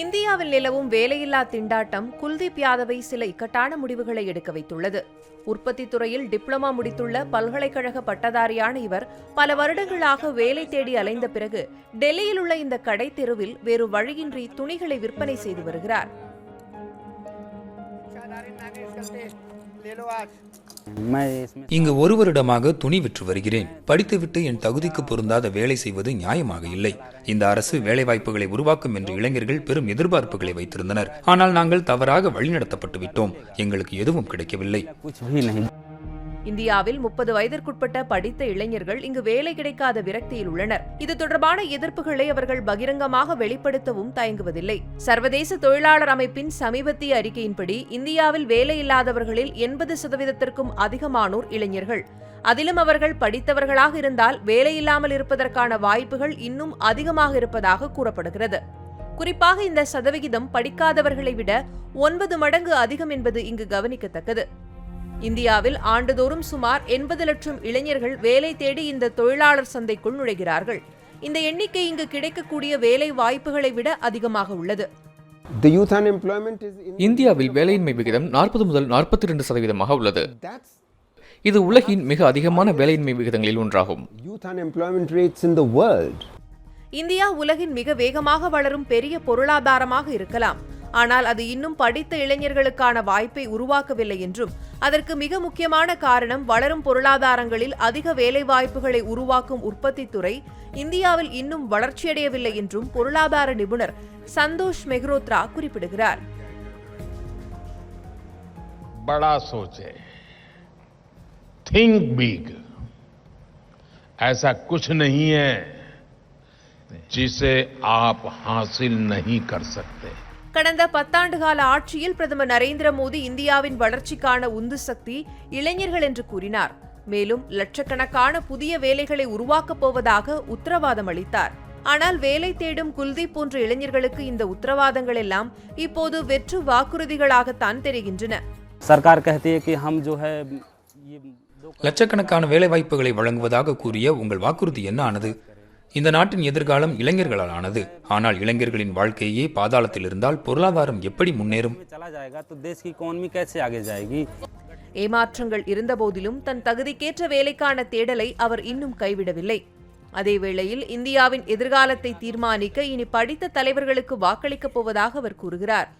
இந்தியாவில் நிலவும் வேலையில்லா திண்டாட்டம் குல்தீப் யாதவை சில இக்கட்டான முடிவுகளை எடுக்க வைத்துள்ளது. உற்பத்தி துறையில் டிப்ளமா முடித்துள்ள பல்கலைக்கழக பட்டதாரியான இவர் பல வருடங்களாக வேலை தேடி அலைந்த பிறகு டெல்லியில் உள்ள இந்த கடை தெருவில் வேறு வழியின்றி துணிகளை விற்பனை செய்து வருகிறார். இங்கு ஒரு வருடமாக துணி விற்று வருகிறேன். படித்துவிட்டு என் தகுதிக்கு பொருந்தாத வேலை செய்வது நியாயமாக இல்லை. இந்த அரசு வேலைவாய்ப்புகளை உருவாக்கும் என்று இளைஞர்கள் பெரும் எதிர்பார்ப்புகளை வைத்திருந்தனர். ஆனால் நாங்கள் தவறாக வழிநடத்தப்பட்டு விட்டோம். எங்களுக்கு எதுவும் கிடைக்கவில்லை. இந்தியாவில் முப்பது வயதிற்குட்பட்ட படித்த இளைஞர்கள் இங்கு வேலை கிடைக்காத விரக்தியில் உள்ளனர். இது தொடர்பான எதிர்ப்புகளை அவர்கள் பகிரங்கமாக வெளிப்படுத்தவும் தயங்குவதில்லை. சர்வதேச தொழிலாளர் அமைப்பின் சமீபத்திய அறிக்கையின்படி இந்தியாவில் வேலையில்லாதவர்களில் எண்பது சதவீதத்திற்கும் அதிகமானோர் இளைஞர்கள். அதிலும் அவர்கள் படித்தவர்களாக இருந்தால் வேலையில்லாமல் இருப்பதற்கான வாய்ப்புகள் இன்னும் அதிகமாக இருப்பதாக கூறப்படுகிறது. குறிப்பாக இந்த சதவிகிதம் படிக்காதவர்களை விட ஒன்பது மடங்கு அதிகம் என்பது இங்கு கவனிக்கத்தக்கது. இந்தியாவில் ஆண்டுதோறும் சுமார் எண்பது லட்சம் இளைஞர்கள் வேலை தேடி இந்த தொழிலாளர் சந்தைக்குள் நுழைகிறார்கள். இந்த எண்ணிக்கை இங்கு கிடைக்கக்கூடிய வேலை வாய்ப்புகளை விட அதிகமாக உள்ளது. The youth unemployment is in இந்தியாவில் வேலையின்மை விகிதம் நாற்பது முதல் நாற்பத்தி ரெண்டு சதவீதமாக உள்ளது. இது உலகின் மிக அதிகமான வேலையின்மை விகிதங்களில் ஒன்றாகும். youth unemployment rates in the world. India உலகின் மிக வேகமாக வளரும் பெரிய பொருளாதாரமாக இருக்கலாம். ஆனால் அது இன்னும் படித்த இளைஞர்களுக்கான வாய்ப்பை உருவாக்கவில்லை என்றும் அதற்கு மிக முக்கியமான காரணம் வளரும் பொருளாதாரங்களில் அதிக வேலைவாய்ப்புகளை உருவாக்கும் உற்பத்தித் துறை இந்தியாவில் இன்னும் வளர்ச்சியடையவில்லை என்றும் பொருளாதார நிபுணர் சந்தோஷ் மெஹ்ரோத்ரா குறிப்பிடுகிறார் बड़ा सोचे थिंक बिग ऐसा कुछ नहीं है जिसे आप हासिल नहीं कर सकते கடந்த பத்தாண்டு கால ஆட்சியில் பிரதமர் நரேந்திர மோடி இந்தியாவின் வளர்ச்சிக்கான உந்து சக்தி இளைஞர்கள் என்று கூறினார் மேலும் லட்சக்கணக்கான புதிய வேலைகளை உருவாக்கப் போவதாக உத்தரவாதம் அளித்தார் ஆனால் வேலை தேடும் குல்தீப் போன்ற இளைஞர்களுக்கு இந்த உத்தரவாதங்கள் எல்லாம் இப்போது வெற்று வாக்குறுதிகளாகத்தான் தெரிகின்றன சர்க்கார் லட்சக்கணக்கான வேலை வாய்ப்புகளை வழங்குவதாக கூறிய உங்கள் வாக்குறுதி என்ன ஆனது இந்த நாட்டின் எதிர்காலம் இளைஞர்களால் ஆனது ஆனால் இளைஞர்களின் வாழ்க்கையே பாதாளத்தில் இருந்தால் பொருளாதாரம் எப்படி முன்னேறும்? ஏமாற்றங்கள் இருந்தபோதிலும் தன் தகுதிக்கேற்ற வேலைக்கான தேடலை அவர் இன்னும் கைவிடவில்லை. அதேவேளையில் இந்தியாவின் எதிர்காலத்தை தீர்மானிக்க இனி படித்த தலைவர்களுக்கு வாக்களிக்கப் போவதாக அவர் கூறுகிறார்.